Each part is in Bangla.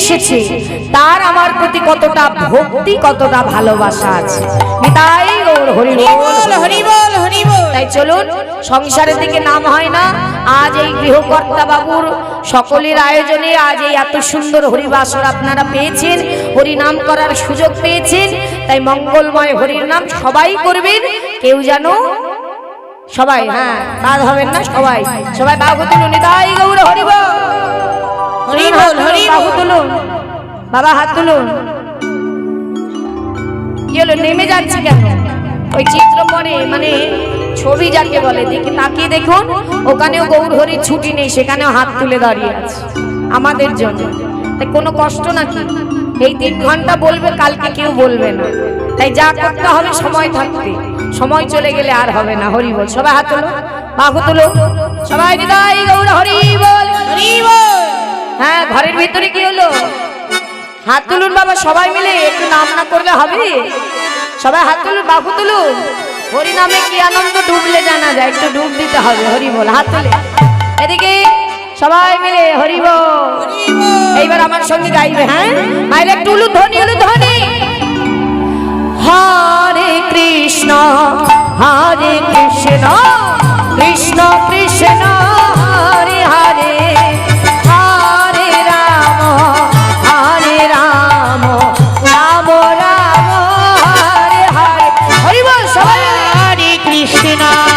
এসেছে। তার আমার প্রতি কতটা ভক্তি কতটা ভালোবাসা আছে। তাই গৌর হরি বল হরি বল হরি বল তাই চলুন সংসারের দিকে নাম হয় না। আজ এই গৃহকর্তা বাবুর সকলের আয়োজনে আজ এই এত সুন্দর হরিবাসর আপনারা পেয়েছেন। হরি নাম করার সুযোগ পেয়েছেন। তাই মঙ্গলময় হরির নাম সবাই করবেন। কেউ যেন সবাই হ্যাঁ বাদ হবেন না সবাই। সবাই বাহু তুলুন তাই গৌর হরি বাবা হাত তুলুন। কি হলো নেমে যাচ্ছে কেন? ওই চিত্র পরে মানে ছবি যাকে বলে দেখি তাকিয়ে দেখুন ওখানেও গৌর হরির ছুটি নেই সেখানেও হাত তুলে দাঁড়িয়ে আছে আমাদের জন্য। তাই কোনো কষ্ট নাকি? এই তিন ঘণ্টা বলবে কালকে কেউ বলবে না। তাই যা করতে হবে সময় থাকতে। সময় চলে গেলে আর হবে না হরি বল। সবাই হাত তুলো বাহু তুলো সবাই হৃদয় গৌর হরি বল। হরি বল। হ্যাঁ ঘরের ভিতরে কি হলো? হাত তুলুন বাবা, সবাই মিলে একটু নাম না করলে হবে? সবাই হাত তুলুন, বাহু তুলুন। হরি নামে কি আনন্দ, ডুবলে জানা যায়, একটু ডুব দিতে হবে হরি বল হাত তুলে। এদিকে সবাই মিলে হরি বল এইবার আমার সঙ্গে গাইবে হ্যাঁ? মাইলে একটু উলু ধ্বনি উলু ধ্বনি। হরে কৃষ্ণ হরে কৃষ্ণ কৃষ্ণ কৃষ্ণ হরে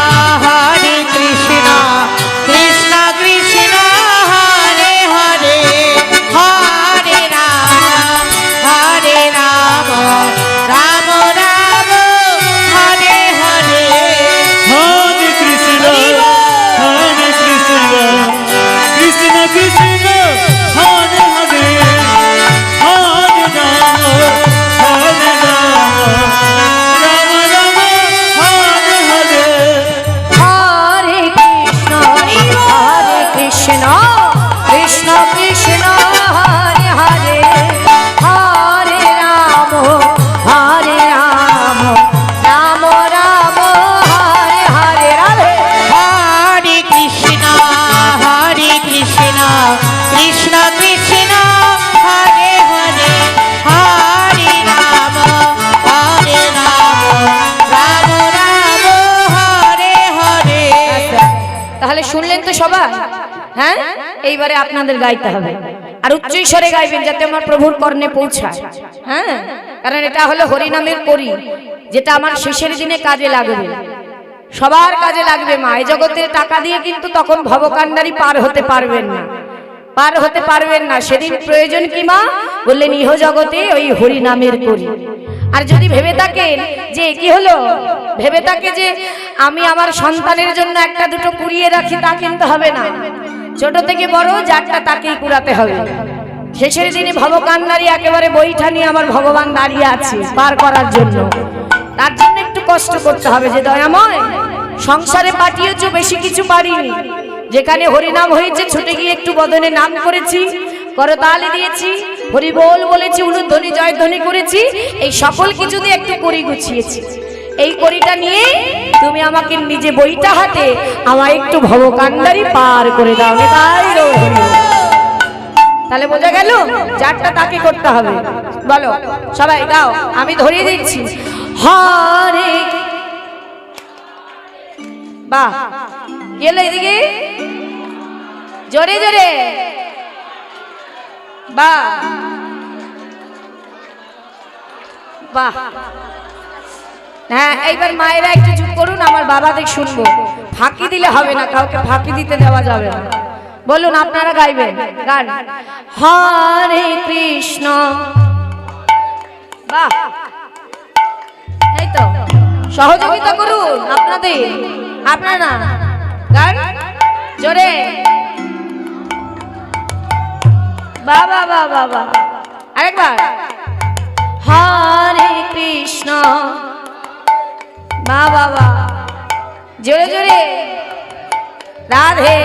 সবাই? হ্যাঁ? এইবারে আপনাদের গাইতে হবে। আর উচ্চ স্বরে গাইবেন যাতে আমার প্রভুর কর্ণে পৌঁছায়। হ্যাঁ? কারণ এটা হলো হরিনামের করি, যেটা আমার শেষের দিনে কাজে লাগবে। সবার কাজে লাগবে মা। এই জগতের টাকা দিয়ে কিন্তু তখন ভবকান্ডারি পার হতে পারবেন না। পার হতে পারবেন না। সেদিন প্রয়োজন কি মা? বললেন, ইহ জগতে ওই হরিনামের করি। আর যদি ভেবে থাকেন যে কি হলো? ভেবে থাকে যে আমি আমার সন্তানের জন্য একটা দুটো কুড়িয়ে রাখি, তা কিন্তু হবে না। ছোট থেকে বড়, যারটা তাকেই কুড়াতে হবে। শেষের দিনে ভবকান্ডারি একেবারে বইটা নিয়ে আমার ভগবান দাঁড়িয়ে আছে, পার করার জন্য। তার জন্য একটু কষ্ট করতে হবে যে দয়াময়, সংসারে পাঠিয়েছ, বেশি কিছু পারিনি। যেখানে হরিনাম হয়েছে, ছুটে গিয়ে একটু বদনে নাম করেছি, করতালি দিয়েছি হরি বল বলেছি, উলুধ্বনি, জয়ধ্বনি করেছি, এই সকল কিছু দিয়ে একটু করি গুছিয়েছি। এই করিটা নিয়ে তুমি আমাকে নিজে বইটা হাতে আমার একটু ভবকান্ডারি পার করে দাও। তাই তাহলে বোঝা গেল চারটা তাকে করতে হবে। বলো, সবাই দাও, আমি ধরিয়ে দিচ্ছি। হরে। বাহ, গেল এদিকে? জোরে জোরে। বাহ। হ্যাঁ এইবার মায়েরা একটু চুপ করুন, আমার বাবাদের শুনব। ফাঁকি দিলে হবে না, কাউকে ফাঁকি দিতে দেওয়া যাবে না। বলুন, আপনারা গাইবেন, গান। হরে কৃষ্ণ। বাহ। সহযোগিতা করুন আপনাদের। আপনারা গান? জোরে। বাবা বাবা বাবা আরেকবার। হরে কৃষ্ণ। মা বাবা জোরে জোরে। রাধে।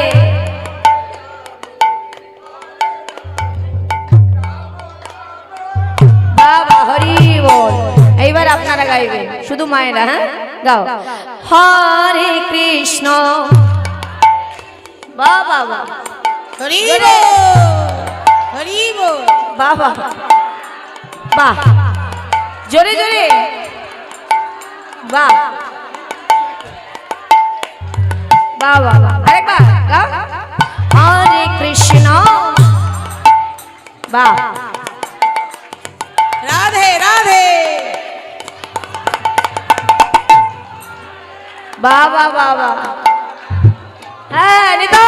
বাবা হরি বল। এইবার আপনারা গাইবেন, শুধু মায়েরা হ্যাঁ? গাও। হরে কৃষ্ণ। বাবা বাবা হরি বল। হরি বল বাহ বাহ বাহ জোরে জোরে বাহ বাহ বাহ বাহ আরেকবার গাও। হরে কৃষ্ণ বাহ রাধে রাধে বাহ বাহ বাহ বাহ হ্যাঁ নিতাই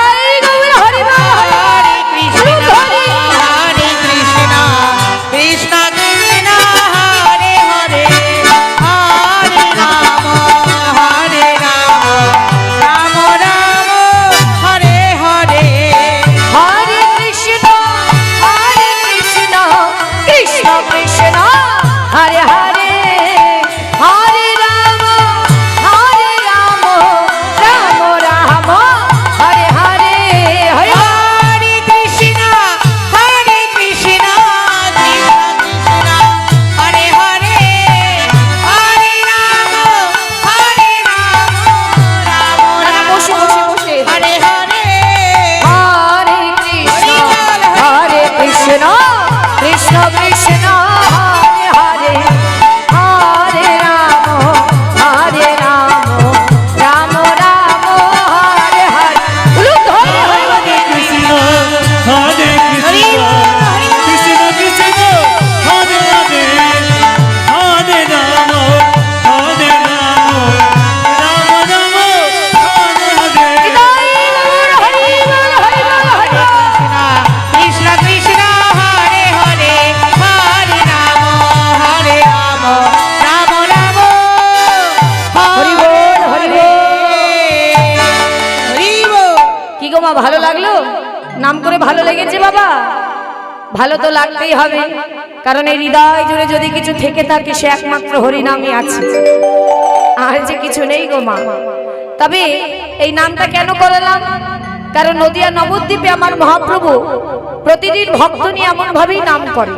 মা ভালো লাগল? নাম করে ভালো লেগেছে বাবা? ভালো তো লাগতেই হবে, কারণ এই হৃদয় জুড়ে যদি কিছু থেকে থাকে, সে একমাত্র হরিনামই আছে। আর যে কিছু নেই গো মা। তবে এই নামটা কেন করালাম? কারণ নদিয়া নবদ্বীপে আমার মহাপ্রভু প্রতিদিন ভক্ত নিয়ে এমন ভাবেই নাম করে